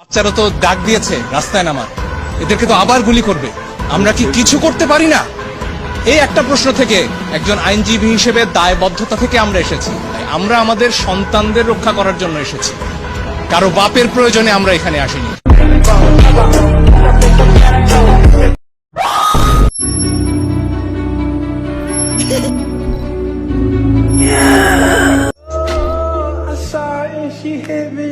বাচ্চারা তো ডাক দিয়েছে, রাস্তায় নামার। এদেরকে তো আবার গুলি করবে। আমরা কি কিছু করতে পারি না? এই একটা প্রশ্ন থেকে একজন আইনজীবী হিসেবে দায়বদ্ধতা থেকে আমরা এসেছি। আমরা আমাদের সন্তানদের রক্ষা করার জন্য এসেছি। কারও বাপের প্রয়োজনে আমরা এখানে আসিনি। she hit me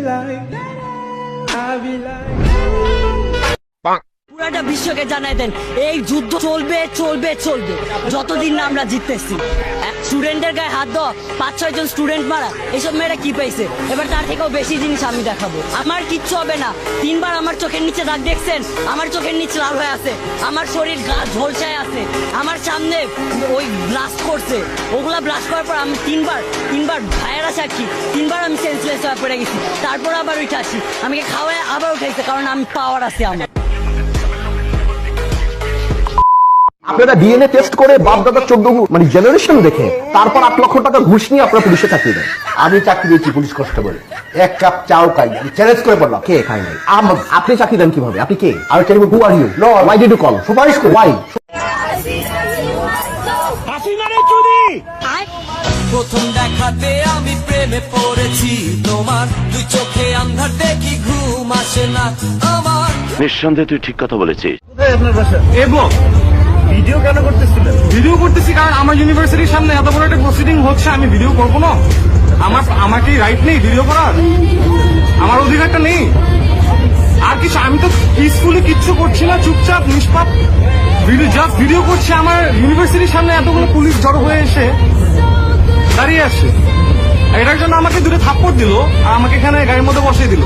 পুরাটা বিশ্বকে জানাই দেন। এই যুদ্ধ চলবে চলবে চলবে। যতদিন না আমরা জিততেছি। স্টুডেন্টের গায়ে হাত দেওয়া পাঁচ, ছয় জন স্টুডেন্ট মারা, এসব মেয়েরা কি পাইছে এবার তার থেকেও বেশি জিনিস আমি দেখাবো। আমার কিচ্ছু হবে না। তিনবার আমার চোখের নিচে দাগ দেখছেন? আমার চোখের নিচে লাল হয়ে আছে। আমার শরীর গা ঝলসায় আছে। আমার সামনে ওই ব্লাস্ট করছে। ওগুলা ব্লাস্ট করার পর আমি তিনবার তিনবার ভাইয়েরা সাক্ষী তিনবার আমি সেন্সলেস হয়ে পড়ে গেছি। তারপর আবার উঠে আসি। আমাকে খাওয়ায় আবার উঠাইছে, কারণ আমি পাওয়ার আছে আমার। আপনারা ডিএনএ টেস্ট করে বাপ দাদার চোদ্দ মানে জেনারেশন দেখে তারপর আট লক্ষ টাকা ঘুষ নিয়ে আপনারা পুলিশে চাকরি দেন। আমি চাকরি দিয়েছি পুলিশ কনস্টেবল এক কাপ চাও খাই আমি চ্যালেঞ্জ করে বললাম। কে খায় নাই? আম- আপনি চাকরি দেন কীভাবে? আপনি কে? আমি চাইব who are you no why did you call সুপারিশ করি। ওয়াই প্রথম দেখাতে আমি প্রেমে পড়েছি। তোমার দুই চোখে আন্ধার দেখি ঘুম আসে না আমার। নিঃসন্দেহে তুই ঠিক কথা বলেছিস। এবং ভিডিও কেন করতেছিলেন? ভিডিও করতেছি কারণ আমার ইউনিভার্সিটির সামনে এত বড় একটা প্রসিডিং হচ্ছে, আমি ভিডিও করব না। আমার আমার কি রাইট নেই ভিডিও করার। আমার অধিকারটা নেই। আর কিছু, আমি তো পিসফুলি কিচ্ছু করছি না, চুপচাপ, নিষ্পাপ। জাস্ট ভিডিও করছে, আমার ইউনিভার্সিটির সামনে এতগুলো পুলিশ জড়ো হয়ে এসে দাঁড়িয়ে আছে। এটার জন্য আমাকে দূরে থাপ্পড় দিল, আর আমাকে এখানে গাড়ির মধ্যে বসিয়ে দিল।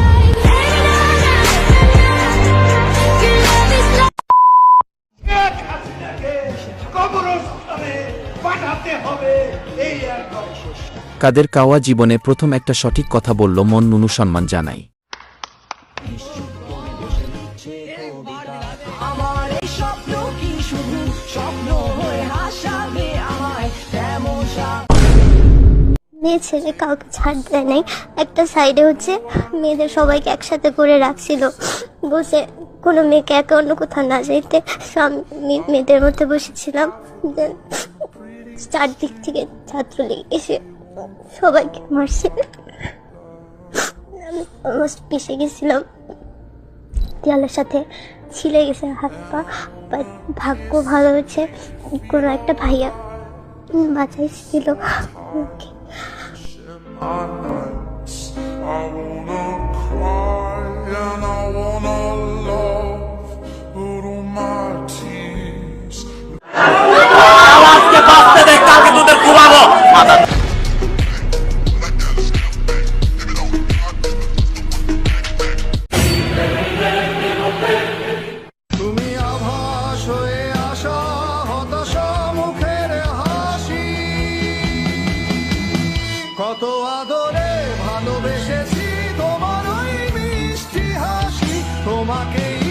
কাদের কাওয়া জীবনে প্রথম একটা সঠিক কথা বলল মন নুনু সম্মান জানাই। মেয়ে ছেলে কাউকে ছাড় দেয় নাই। একটা সাইডে হচ্ছে মেয়েদের সবাইকে একসাথে করে রাখছিল। বসে কোনো মেয়েকে একে অন্য কোথাও না যাইতে সব মেয়েদের মধ্যে বসেছিলাম। চারদিক থেকে ছাত্রলীগ এসে সবাইকে মারছে। আমি অলমোস্ট পিষে গেছিলাম। দেয়ালের সাথে ছিলে গেছে হাত পা ভাগ্য ভালো হচ্ছে কোনো একটা ভাইয়া বাঁচাইছিল। আমাকে তুমি কত আদরে ভালোবেসেছি তোমার ওই মিষ্টি হাসি। তোমাকেই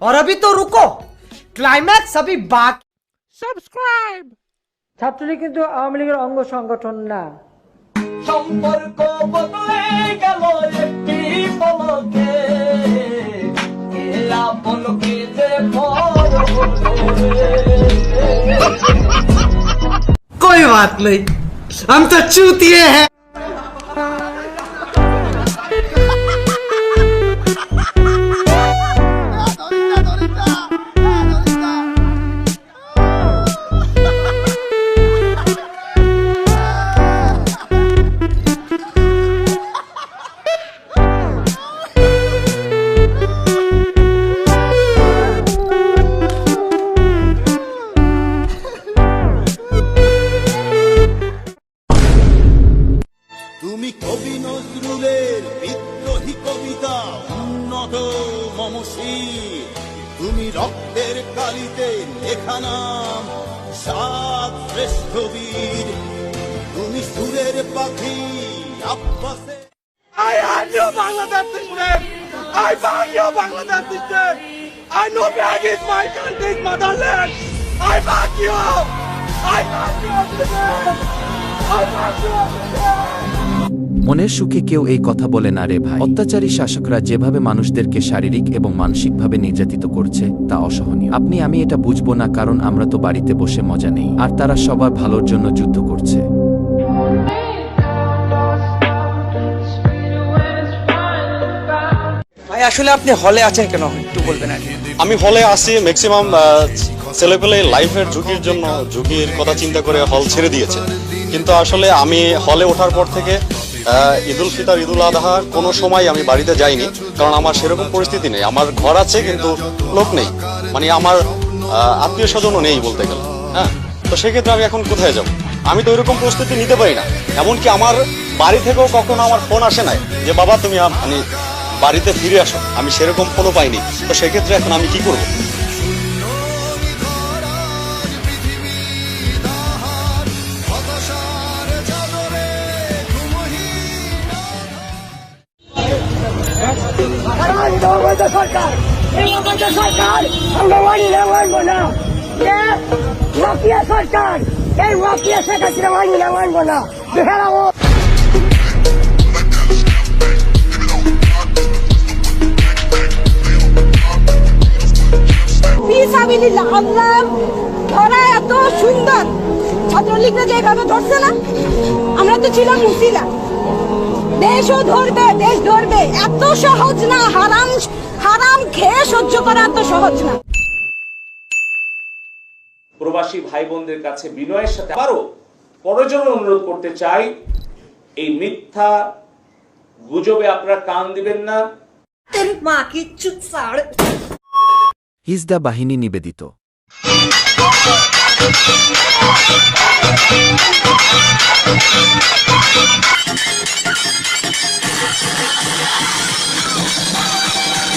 और अभी तो रुको क्लाइमैक्स अभी बाकी ছাত্রলীগ কিন্তু আওয়ামী লীগের অঙ্গ সংগঠন না সম্পর্ক বদলে গেল একটি পলকে কে আপন কে যে পর कोई बात नहीं हम तो चूतिए हैं রক্তের কালিতে লেখা নাম সাত শ্রেষ্ঠ বীর তুমি সুরের পাখি আব্বাসে I am your Bangladesh student. I bang your Bangladesh student. I know back is my country's motherland. I bang you. I bang your student. I your student. মনের সুখে কেউ এই কথা বলে না রে ভাই। অত্যাচারী শাসকরা যেভাবে মানুষদেরকে শারীরিক এবং মানসিকভাবে নির্যাতিত করছে তা অসহনীয়। আপনি আমি এটা বুঝব না কারণ আমরা তো বাড়িতে বসে মজা নেই। আর তারা সবার ভালোর জন্য যুদ্ধ করছে। ভাই আসলে আপনি হলে আছেন কেন? একটু বলবেন আর আমি হলে আসি ম্যাক্সিমাম ছেলেপেলে লাইফের ঝুঁকির জন্য ঝুঁকির কথা চিন্তা করে হল ছেড়ে দিয়েছে। কিন্তু আসলে আমি হলে ওঠার পর থেকে ঈদুল ফিতর, ঈদুল আজহা কোনো সময় আমি বাড়িতে যাইনি, কারণ আমার সেরকম পরিস্থিতি নেই। আমার ঘর আছে, কিন্তু লোক নেই। মানে আমার আত্মীয় স্বজনও নেই বলতে গেলে। হ্যাঁ? তো সেক্ষেত্রে আমি এখন কোথায় যাব? আমি তো ওইরকম প্রস্তুতি নিতে পারি না। এমনকি আমার বাড়ি থেকেও কখনো আমার ফোন আসে নাই যে, বাবা, তুমি মানে বাড়িতে ফিরে আসো। আমি সেরকম ফোনও পাইনি। তো সেক্ষেত্রে এখন আমি কি করব? সরকার, এই সরকার আমরা মানি না মানবো না। মাফিয়া সরকার। এই মাফিয়া শেখ হাসিনা মানি না মানবো না। যেভাবে ধরছে না, আমরা তো ছিলাম মুসিলা। দেশও ধরবে, দেশ ধরবে। এত সহজ না হারাম হারাম খেয়ে সহ্য করা এত সহজ না। প্রবাসী ভাই বোনদের কাছে বিনয়ের সাথে আবারও পরজন অনুরোধ করতে চাই এই মিথ্যা গুজবে আপনারা কান দিবেন না। মা কিচ্ছু ছাড়। হিজদা বাহিনী নিবেদিত?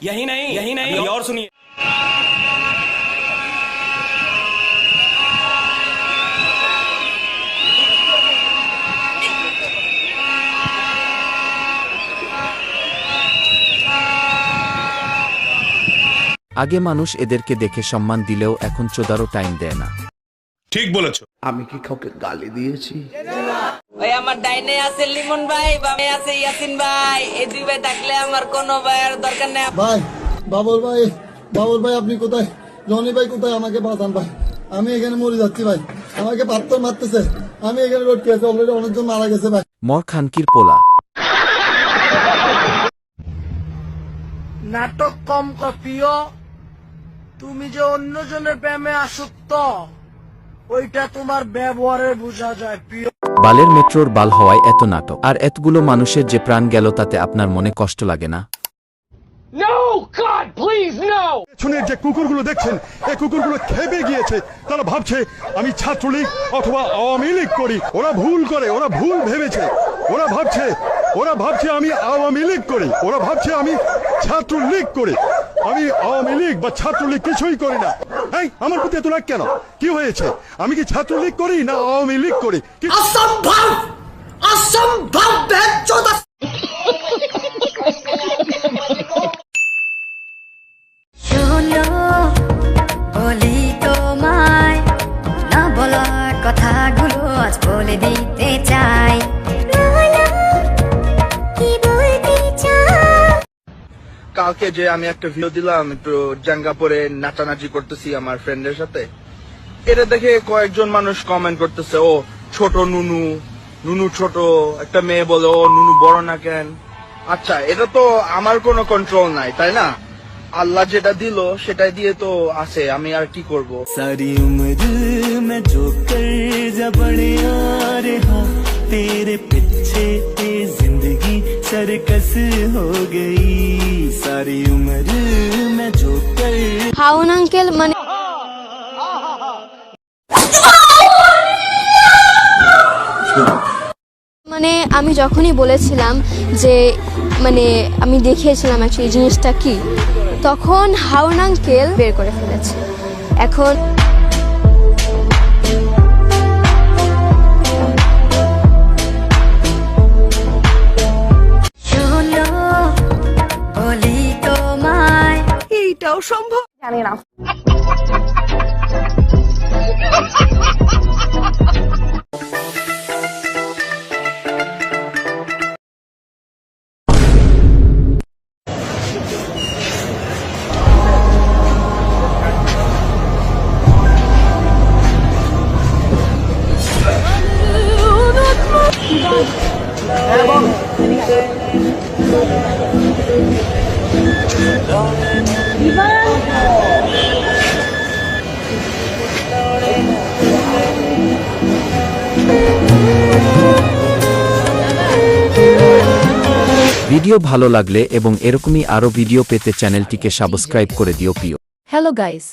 यही नहीं यही नहीं अभी और सुनिए আগে মানুষ এদেরকে দেখে সম্মান দিলেও এখন চোদারও টাইম দেয় না আমি কি কাউকে গালি দিয়েছি? ওই আমার ডাইনে আছে লিমন ভাই বামে আছে ইয়াসিন ভাই। এই দুই ভাই থাকলে আমার কোনো ভাইয়ের দরকার নেই। ভাই বাবুল ভাই বাবুল ভাই আপনি কোথায়? জনি ভাই কোথায়? আমাকে বাঁচান ভাই। আমি এখানে মরে যাচ্ছি ভাই। আমাকে পাত্তর মারতেছে। আমি এখানে রোড খেয়েছি অলরেডি অনেকজন মারা গেছে ভাই। মর খানকির পোলা। নাটক কম কপিও তুমি যে অন্যজনের প্রেমে আসক্ত। ওইটা তোমার ব্যবহারে বোঝা যায় প্রিয়। বালের মেট্রোর বাল হওয়ায় এত নাটক আর এতগুলো মানুষের যে প্রাণ গেল তাতে আপনার মনে কষ্ট লাগে না? পেছনের যে কুকুরগুলো দেখছেন এই কুকুরগুলো খেপে গিয়েছে। তারা ভাবছে আমি ছাত্রলীগ অথবা আওয়ামী লীগ করি ওরা ভুল করে ওরা ভুল ভেবেছে। ওরা ভাবছে ওরা ভাবছে আমি আওয়ামী লীগ করি। ওরা ভাবছে আমি ছাত্র ছাত্রলীগ করি। আমি আওয়ামী লীগ বা ছাত্রলীগ কিছুই করি না। এই আমার প্রতি এত রাগ কেন? কি হয়েছে? আমি কি ছাত্রলীগ করি না আওয়ামী লীগ করি? কি- অসম্ভব! বলি তোমায় না বলা কথাগুলো আজ বলে দিতে কালকে যে আমি একটা ভিডিও দিলাম, একটু জাঙ্গা পরে নাচানাচি করতেছি আমার ফ্রেন্ডের সাথে। এটা দেখে কয়েকজন মানুষ কমেন্ট করতেছে, ও, ছোট নুনু নুনু ছোট, একটা মেয়ে বলে, ও, নুনু বড় না কেন? আচ্ছা এটা তো আমার কোনো কন্ট্রোল নাই, তাই না? আল্লাহ যেটা দিল সেটা দিয়ে তো আছে, আমি আর কি করব? সারি উমর মে জো কর রে হা তেরে পিছে सरकस हो गई सारी उम्र मैं जो कर হাউন আঙ্কেল মানে মানে আমি যখনই বলেছিলাম যে মানে আমি দেখিয়েছিলাম অ্যাকচুয়ালি জিনিসটা কি তখন হাউন আঙ্কেল বের করে ফেলেছে এখন 双炮压力了 ভিডিও ভালো লাগলে এবং এরকমই আরও ভিডিও পেতে চ্যানেলটিকে সাবস্ক্রাইব করে দিও প্রিয়। Hello guys